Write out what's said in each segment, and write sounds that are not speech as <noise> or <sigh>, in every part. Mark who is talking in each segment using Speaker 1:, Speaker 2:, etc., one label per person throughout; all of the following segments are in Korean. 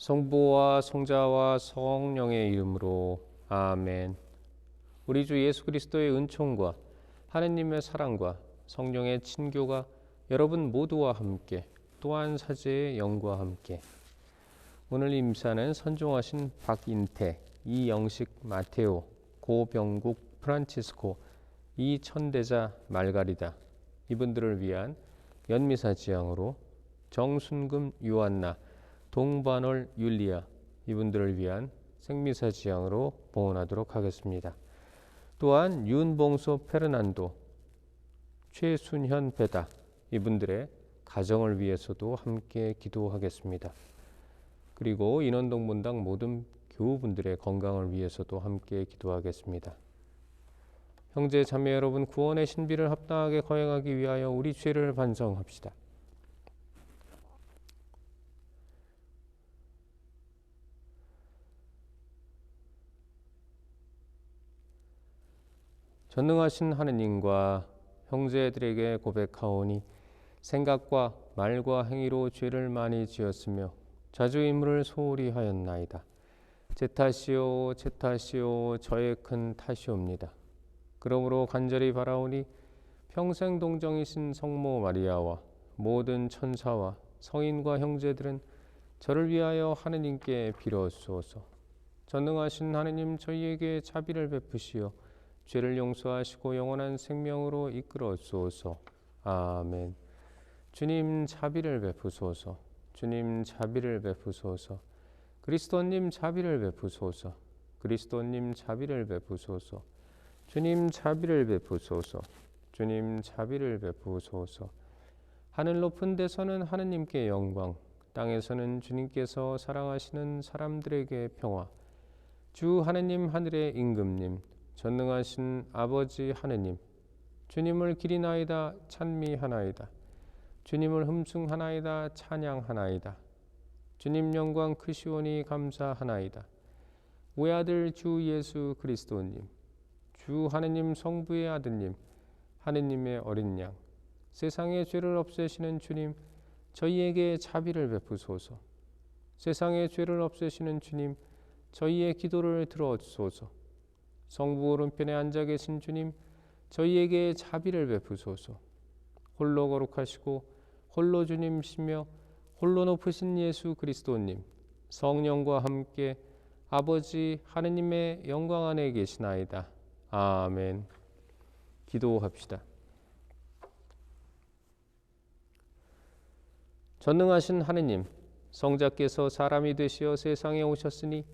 Speaker 1: 성부와 성자와 성령의 이름으로. 아멘. 우리 주 예수 그리스도의 은총과 하느님의 사랑과 성령의 친교가 여러분 모두와 함께 또한 사제의 영과 함께. 오늘 임사는 선종하신 박인태, 이영식 마테오, 고병국 프란치스코, 이천대자 말가리다. 이분들을 위한 연미사 지향으로 정순금 유한나 동반월 율리아 이분들을 위한 생미사 지향으로 봉헌하도록 하겠습니다. 또한 윤봉소 페르난도 최순현 배다 이분들의 가정을 위해서도 함께 기도하겠습니다. 그리고 인원동 문당 모든 교우분들의 건강을 위해서도 함께 기도하겠습니다. 형제 자매 여러분 구원의 신비를 합당하게 거행하기 위하여 우리 죄를 반성합시다. 전능하신 하느님과 형제들에게 고백하오니 생각과 말과 행위로 죄를 많이 지었으며 자주 임무를 소홀히 하였나이다. 제 탓이요 제 탓이요 저의 큰 탓이옵니다. 그러므로 간절히 바라오니 평생 동정이신 성모 마리아와 모든 천사와 성인과 형제들은 저를 위하여 하느님께 빌어주소서. 전능하신 하느님 저희에게 자비를 베푸시어 죄를 용서하시고 영원한 생명으로 이끌어 주소서. 아멘. 주님 자비를 베푸소서. 주님 자비를 베푸소서. 그리스도님 자비를 베푸소서. 그리스도님 자비를 베푸소서. 주님 자비를 베푸소서. 주님 자비를 베푸소서. 하늘 높은 데서는 하느님께 영광, 땅에서는 주님께서 사랑하시는 사람들에게 평화. 주 하느님 하늘의 임금님, 전능하신 아버지 하느님, 주님을 기리나이다 찬미하나이다. 주님을 흠숭하나이다 찬양하나이다. 주님 영광 크시오니 감사하나이다. 외아들 주 예수 그리스도님, 주 하느님 성부의 아드님, 하느님의 어린 양, 세상의 죄를 없애시는 주님, 저희에게 자비를 베푸소서. 세상의 죄를 없애시는 주님, 저희의 기도를 들어주소서. 성부 오른편에 앉아 계신 주님, 저희에게 자비를 베푸소서. 홀로 거룩하시고 홀로 주님시며 홀로 높으신 예수 그리스도님, 성령과 함께 아버지 하느님의 영광 안에 계시나이다. 아멘. 기도합시다. 전능하신 하느님, 성자께서 사람이 되시어 세상에 오셨으니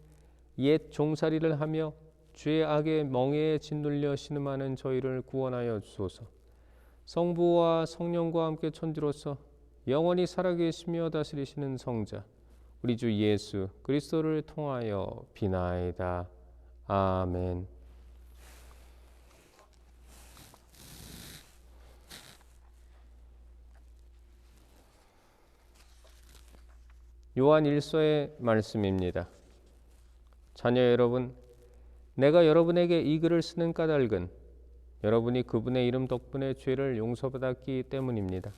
Speaker 1: 옛 종살이를 하며 죄 악의 멍에에 짓눌려 신음하는 저희를 구원하여 주소서. 성부와 성령과 함께 천주로서 영원히 살아계시며 다스리시는 성자 우리 주 예수 그리스도를 통하여 비나이다. 아멘. 요한 1서의 말씀입니다. 자녀 여러분, 내가 여러분에게 이 글을 쓰는 까닭은 여러분이 그분의 이름 덕분에 죄를 용서받았기 때문입니다.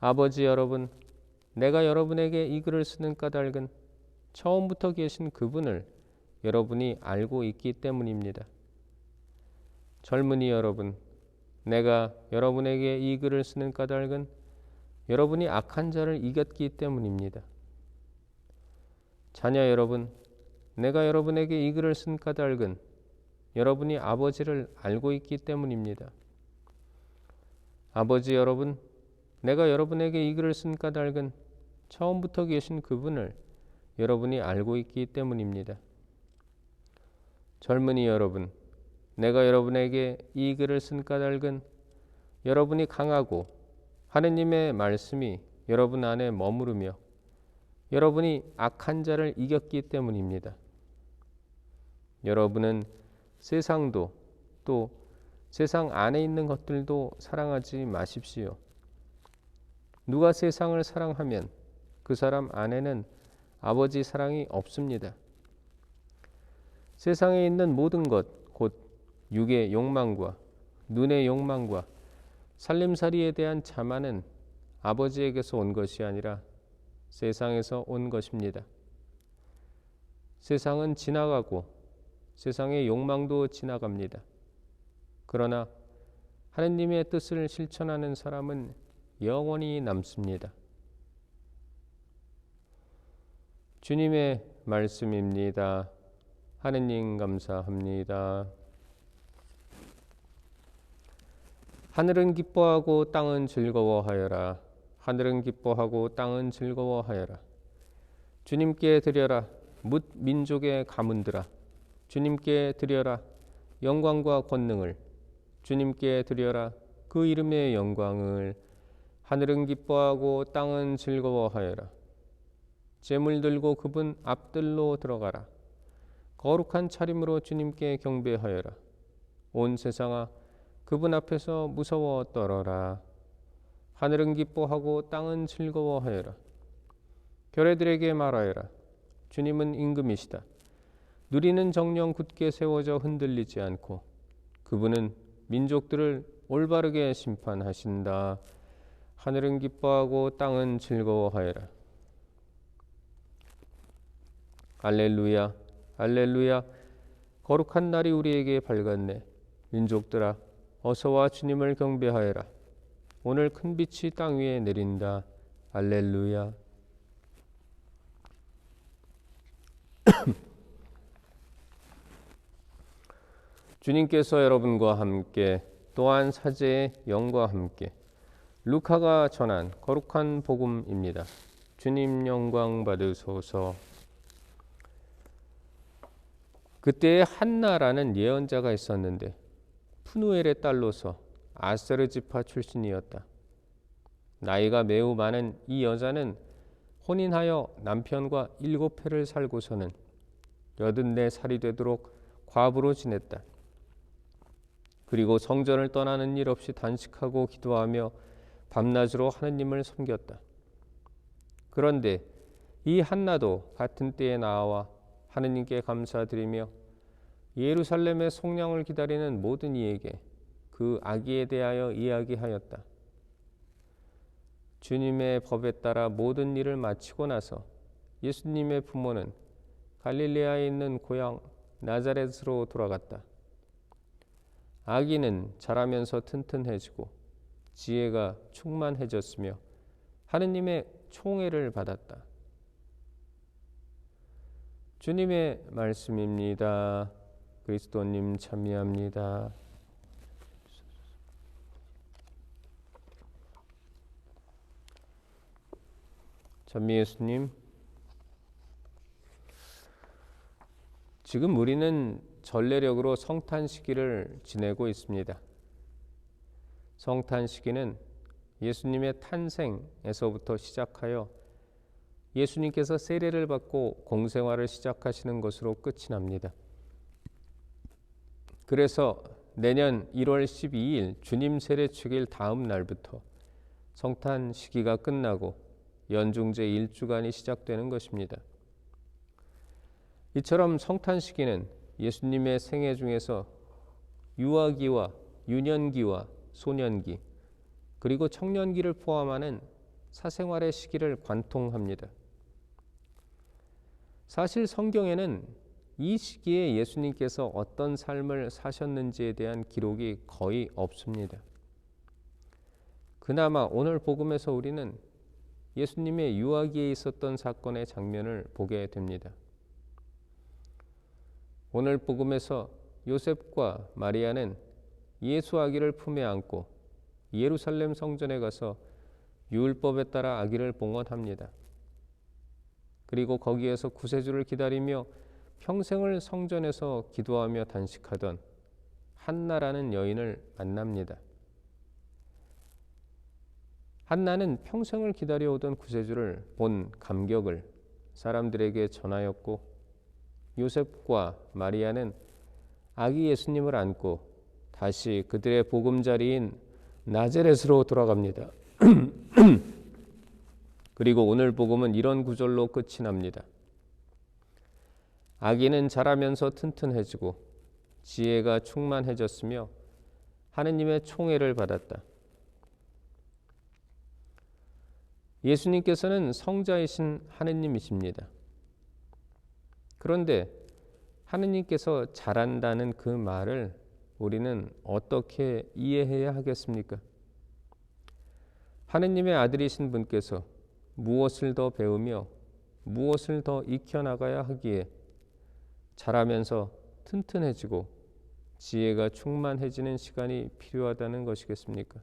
Speaker 1: 아버지 여러분, 내가 여러분에게 이 글을 쓰는 까닭은 처음부터 계신 그분을 여러분이 알고 있기 때문입니다. 젊은이 여러분, 내가 여러분에게 이 글을 쓰는 까닭은 여러분이 악한 자를 이겼기 때문입니다. 자녀 여러분, 내가 여러분에게 이 글을 쓴 까닭은 여러분이 아버지를 알고 있기 때문입니다. 아버지 여러분, 내가 여러분에게 이 글을 쓴 까닭은 처음부터 계신 그분을 여러분이 알고 있기 때문입니다. 젊은이 여러분, 내가 여러분에게 이 글을 쓴 까닭은 여러분이 강하고 하느님의 말씀이 여러분 안에 머무르며 여러분이 악한 자를 이겼기 때문입니다. 여러분은 세상도 또 세상 안에 있는 것들도 사랑하지 마십시오. 누가 세상을 사랑하면 그 사람 안에는 아버지 사랑이 없습니다. 세상에 있는 모든 것, 곧 육의 욕망과 눈의 욕망과 살림살이에 대한 자만은 아버지에게서 온 것이 아니라 세상에서 온 것입니다. 세상은 지나가고 세상의 욕망도 지나갑니다. 그러나 하느님의 뜻을 실천하는 사람은 영원히 남습니다. 주님의 말씀입니다. 하느님 감사합니다. 하늘은 기뻐하고 땅은 즐거워하여라. 하늘은 기뻐하고 땅은 즐거워하여라. 주님께 드려라. 묻 민족의 가문들아. 주님께 드려라. 영광과 권능을. 주님께 드려라. 그 이름의 영광을. 하늘은 기뻐하고 땅은 즐거워하여라. 재물 들고 그분 앞들로 들어가라. 거룩한 차림으로 주님께 경배하여라. 온 세상아 그분 앞에서 무서워 떨어라. 하늘은 기뻐하고 땅은 즐거워하여라. 별애들에게 말하여라. 주님은 임금이시다. 누리는 정령 굳게 세워져 흔들리지 않고 그분은 민족들을 올바르게 심판하신다. 하늘은 기뻐하고 땅은 즐거워하여라. 알렐루야, 알렐루야. 거룩한 날이 우리에게 밝았네. 민족들아, 어서와 주님을 경배하여라. 오늘 큰 빛이 땅 위에 내린다. 알렐루야. 주님께서 여러분과 함께 또한 사제의 영과 함께 루카가 전한 거룩한 복음입니다. 주님 영광 받으소서. 그때 한나라는 예언자가 있었는데 푸누엘의 딸로서 아세르 지파 출신이었다. 나이가 매우 많은 이 여자는 혼인하여 남편과 일곱 해를 살고서는 여든네 살이 되도록 과부로 지냈다. 그리고 성전을 떠나는 일 없이 단식하고 기도하며 밤낮으로 하느님을 섬겼다. 그런데 이 한나도 같은 때에 나와 하느님께 감사드리며 예루살렘의 속량을 기다리는 모든 이에게 그 아기에 대하여 이야기하였다. 주님의 법에 따라 모든 일을 마치고 나서 예수님의 부모는 갈릴레아에 있는 고향 나자렛으로 돌아갔다. 아기는 자라면서 튼튼해지고 지혜가 충만해졌으며 하느님의 총애를 받았다. 주님의 말씀입니다. 그리스도님 참여합니다. 전미 예수님, 지금 우리는 전례력으로 성탄 시기를 지내고 있습니다. 성탄 시기는 예수님의 탄생에서부터 시작하여 예수님께서 세례를 받고 공생활을 시작하시는 것으로 끝이 납니다. 그래서 내년 1월 12일 주님 세례 축일 다음 날부터 성탄 시기가 끝나고 연중제 1주간이 시작되는 것입니다. 이처럼 성탄 시기는 예수님의 생애 중에서 유아기와 유년기와 소년기 그리고 청년기를 포함하는 사생활의 시기를 관통합니다. 사실 성경에는 이 시기에 예수님께서 어떤 삶을 사셨는지에 대한 기록이 거의 없습니다. 그나마 오늘 복음에서 우리는 예수님의 유아기에 있었던 사건의 장면을 보게 됩니다. 오늘 복음에서 요셉과 마리아는 예수 아기를 품에 안고 예루살렘 성전에 가서 율법에 따라 아기를 봉헌합니다. 그리고 거기에서 구세주를 기다리며 평생을 성전에서 기도하며 단식하던 한나라는 여인을 만납니다. 한나는 평생을 기다려오던 구세주를 본 감격을 사람들에게 전하였고 요셉과 마리아는 아기 예수님을 안고 다시 그들의 보금자리인 나제렛으로 돌아갑니다. <clears throat> 그리고 오늘 복음은 이런 구절로 끝이 납니다. 아기는 자라면서 튼튼해지고 지혜가 충만해졌으며 하느님의 총애를 받았다. 예수님께서는 성자이신 하느님이십니다. 그런데 하느님께서 잘한다는 그 말을 우리는 어떻게 이해해야 하겠습니까? 하느님의 아들이신 분께서 무엇을 더 배우며 무엇을 더 익혀나가야 하기에 자라면서 튼튼해지고 지혜가 충만해지는 시간이 필요하다는 것이겠습니까?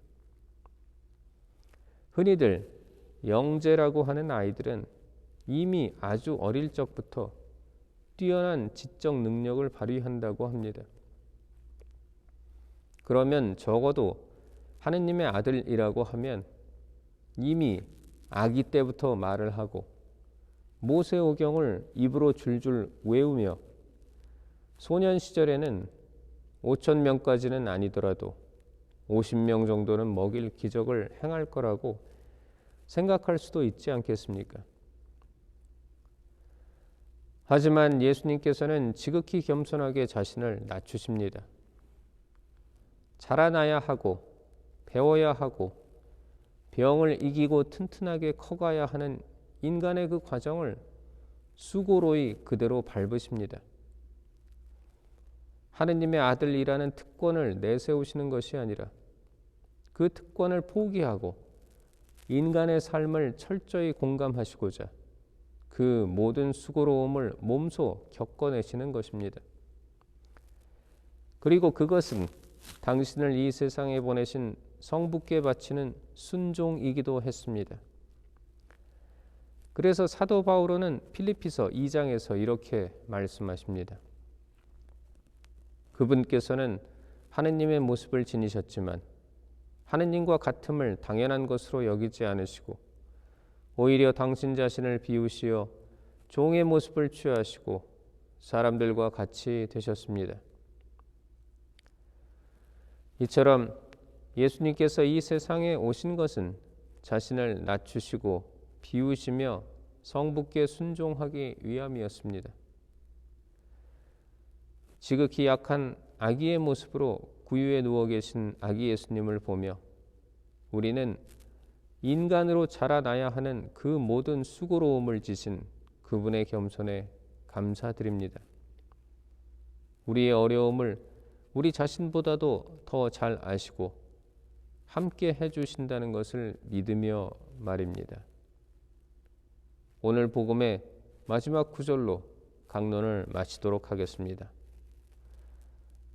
Speaker 1: 흔히들 영재라고 하는 아이들은 이미 아주 어릴 적부터 뛰어난 지적 능력을 발휘한다고 합니다. 그러면 적어도 하느님의 아들이라고 하면 이미 아기 때부터 말을 하고 모세오경을 입으로 줄줄 외우며 소년 시절에는 5천 명까지는 아니더라도 50명 정도는 먹일 기적을 행할 거라고 생각할 수도 있지 않겠습니까? 하지만 예수님께서는 지극히 겸손하게 자신을 낮추십니다. 자라나야 하고 배워야 하고 병을 이기고 튼튼하게 커가야 하는 인간의 그 과정을 수고로이 그대로 밟으십니다. 하느님의 아들이라는 특권을 내세우시는 것이 아니라 그 특권을 포기하고 인간의 삶을 철저히 공감하시고자 그 모든 수고로움을 몸소 겪어내시는 것입니다. 그리고 그것은 당신을 이 세상에 보내신 성부께 바치는 순종이기도 했습니다. 그래서 사도 바울은 필리피서 2장에서 이렇게 말씀하십니다. 그분께서는 하느님의 모습을 지니셨지만 하느님과 같음을 당연한 것으로 여기지 않으시고 오히려 당신 자신을 비우시어 종의 모습을 취하시고 사람들과 같이 되셨습니다. 이처럼 예수님께서 이 세상에 오신 것은 자신을 낮추시고 비우시며 성부께 순종하기 위함이었습니다. 지극히 약한 아기의 모습으로 구유에 누워 계신 아기 예수님을 보며 우리는 인간으로 자라나야 하는 그 모든 수고로움을 지신 그분의 겸손에 감사드립니다. 우리의 어려움을 우리 자신보다도 더 잘 아시고 함께 해주신다는 것을 믿으며 말입니다. 오늘 복음의 마지막 구절로 강론을 마치도록 하겠습니다.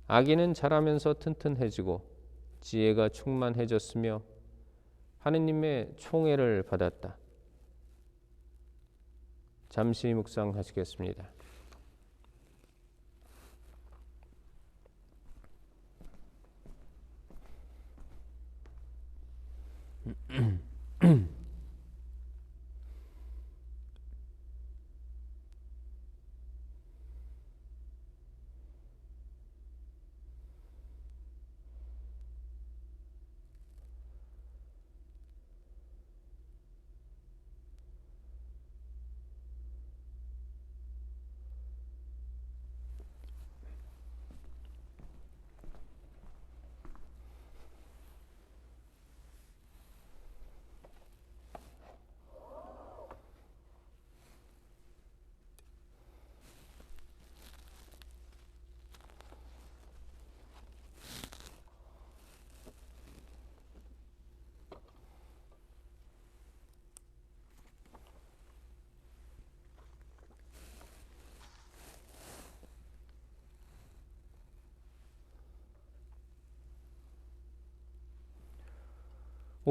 Speaker 1: 아기는 자라면서 튼튼해지고 지혜가 충만해졌으며 하느님의 총애를 받았다. 잠시 묵상하시겠습니다. <clears throat>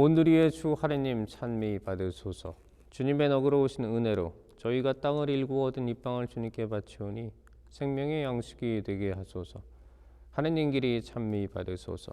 Speaker 1: 오늘의 주 하느님 찬미 받으소서. 주님의 너그러우신 은혜로 저희가 땅을 일구 얻은 이 빵을 주님께 바치오니 생명의 양식이 되게 하소서. 하느님 길이 찬미 받으소서.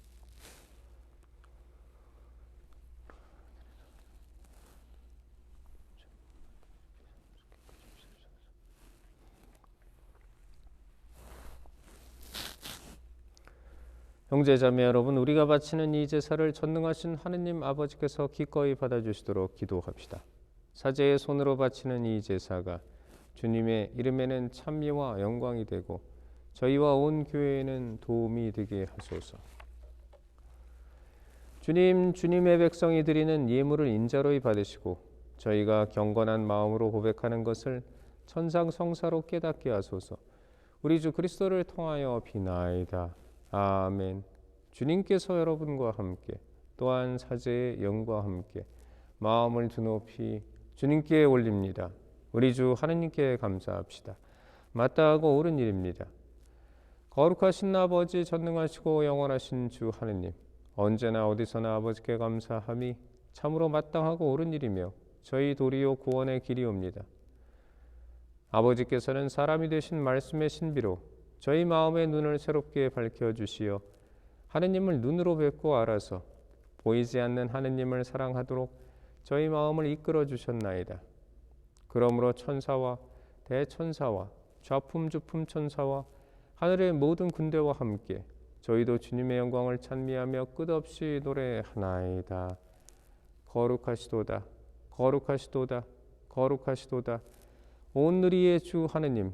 Speaker 1: 형제자매 여러분, 우리가 바치는 이 제사를 전능하신 하느님 아버지께서 기꺼이 받아주시도록 기도합시다. 사제의 손으로 바치는 이 제사가 주님의 이름에는 찬미와 영광이 되고 저희와 온 교회에는 도움이 되게 하소서. 주님, 주님의 백성이 드리는 예물을 인자로이 받으시고 저희가 경건한 마음으로 고백하는 것을 천상 성사로 깨닫게 하소서. 우리 주 그리스도를 통하여 비나이다. 아멘. 주님께서 여러분과 함께 또한 사제의 영과 함께 마음을 드높이 주님께 올립니다. 우리 주 하느님께 감사합시다. 마땅하고 옳은 일입니다. 거룩하신 아버지 전능하시고 영원하신 주 하느님 언제나 어디서나 아버지께 감사함이 참으로 마땅하고 옳은 일이며 저희 도리요 구원의 길이옵니다. 아버지께서는 사람이 되신 말씀의 신비로 저희 마음의 눈을 새롭게 밝혀 주시어 하느님을 눈으로 뵙고 알아서 보이지 않는 하느님을 사랑하도록 저희 마음을 이끌어 주셨나이다. 그러므로 천사와 대천사와 좌품주품 천사와 하늘의 모든 군대와 함께 저희도 주님의 영광을 찬미하며 끝없이 노래하나이다. 거룩하시도다. 거룩하시도다. 거룩하시도다. 온 누리의 주 하느님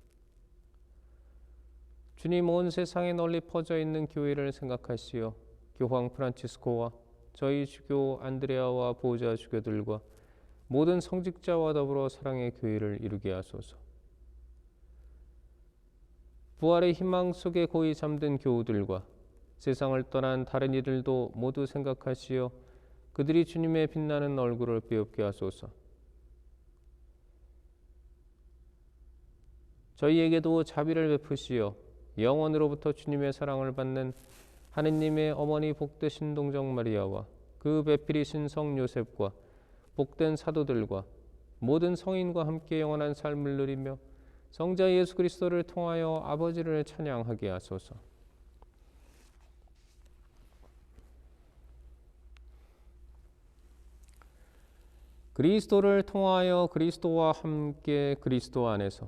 Speaker 1: 주님 온 세상에 널리 퍼져 있는 교회를 생각하시어 교황 프란치스코와 저희 주교 안드레아와 보호자 주교들과 모든 성직자와 더불어 사랑의 교회를 이루게 하소서. 부활의 희망 속에 고이 잠든 교우들과 세상을 떠난 다른 이들도 모두 생각하시어 그들이 주님의 빛나는 얼굴을 배웁게 하소서. 저희에게도 자비를 베푸시어 영원으로부터 주님의 사랑을 받는 하느님의 어머니 복되신 동정 마리아와 그 배필이신 성 요셉과 복된 사도들과 모든 성인과 함께 영원한 삶을 누리며 성자 예수 그리스도를 통하여 아버지를 찬양하게 하소서. 그리스도를 통하여 그리스도와 함께 그리스도 안에서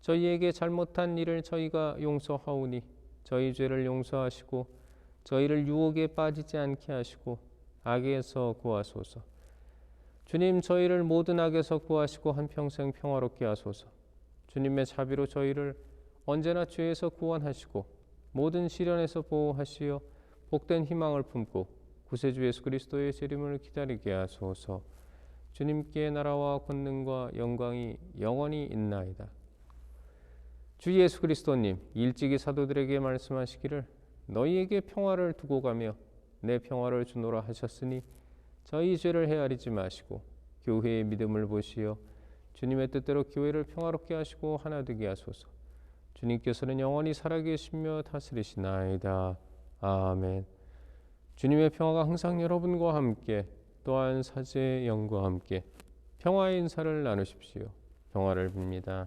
Speaker 1: 저희에게 잘못한 일을 저희가 용서하오니 저희 죄를 용서하시고 저희를 유혹에 빠지지 않게 하시고 악에서 구하소서. 주님 저희를 모든 악에서 구하시고 한평생 평화롭게 하소서. 주님의 자비로 저희를 언제나 죄에서 구원하시고 모든 시련에서 보호하시어 복된 희망을 품고 구세주 예수 그리스도의 재림을 기다리게 하소서. 주님께 나라와 권능과 영광이 영원히 있나이다. 주 예수 그리스도님 일찍이 사도들에게 말씀하시기를 너희에게 평화를 두고 가며 내 평화를 주노라 하셨으니 저희 죄를 헤아리지 마시고 교회의 믿음을 보시어 주님의 뜻대로 교회를 평화롭게 하시고 하나 되게 하소서. 주님께서는 영원히 살아계시며 다스리시나이다. 아멘. 주님의 평화가 항상 여러분과 함께 또한 사제의 영과 함께 평화의 인사를 나누십시오. 평화를 빕니다.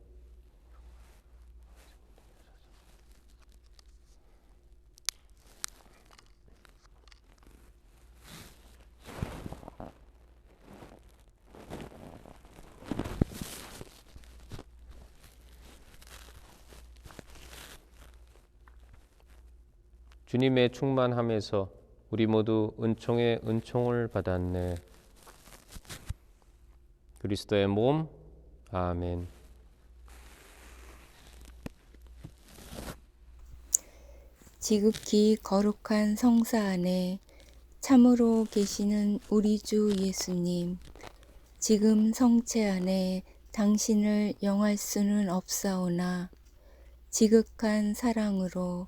Speaker 1: 주님의 충만함에서 우리 모두 은총의 은총을 받았네. 그리스도의 몸, 아멘.
Speaker 2: 지극히 거룩한 성사 안에 참으로 계시는 우리 주 예수님, 지금 성체 안에 당신을 영할 수는 없사오나 지극한 사랑으로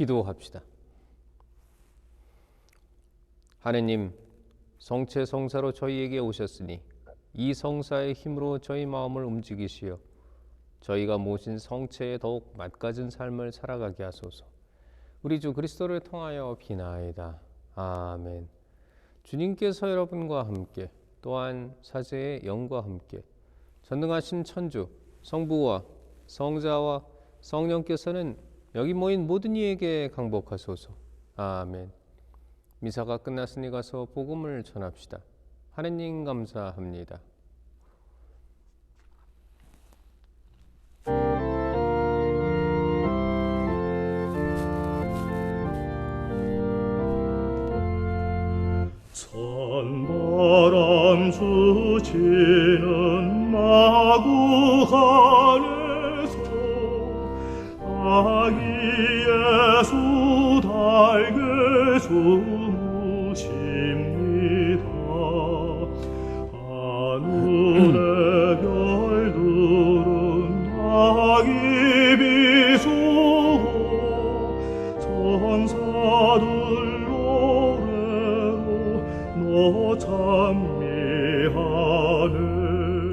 Speaker 1: 기도합시다. 하느님, 성체 성사로 저희에게 오셨으니 이 성사의 힘으로 저희 마음을 움직이시어 저희가 모신 성체에 더욱 맛가진 삶을 살아가게 하소서. 우리 주 그리스도를 통하여 비나이다. 아멘. 주님께서 여러분과 함께 또한 사제의 영과 함께 전능하신 천주 성부와 성자와 성령께서는 여기 모인 모든 이에게 강복하소서. 아멘. 미사가 끝났으니 가서 복음을 전합시다. 하느님 감사합니다.
Speaker 3: 선바람 주치는 마구 안에서 아기 예수 달게 주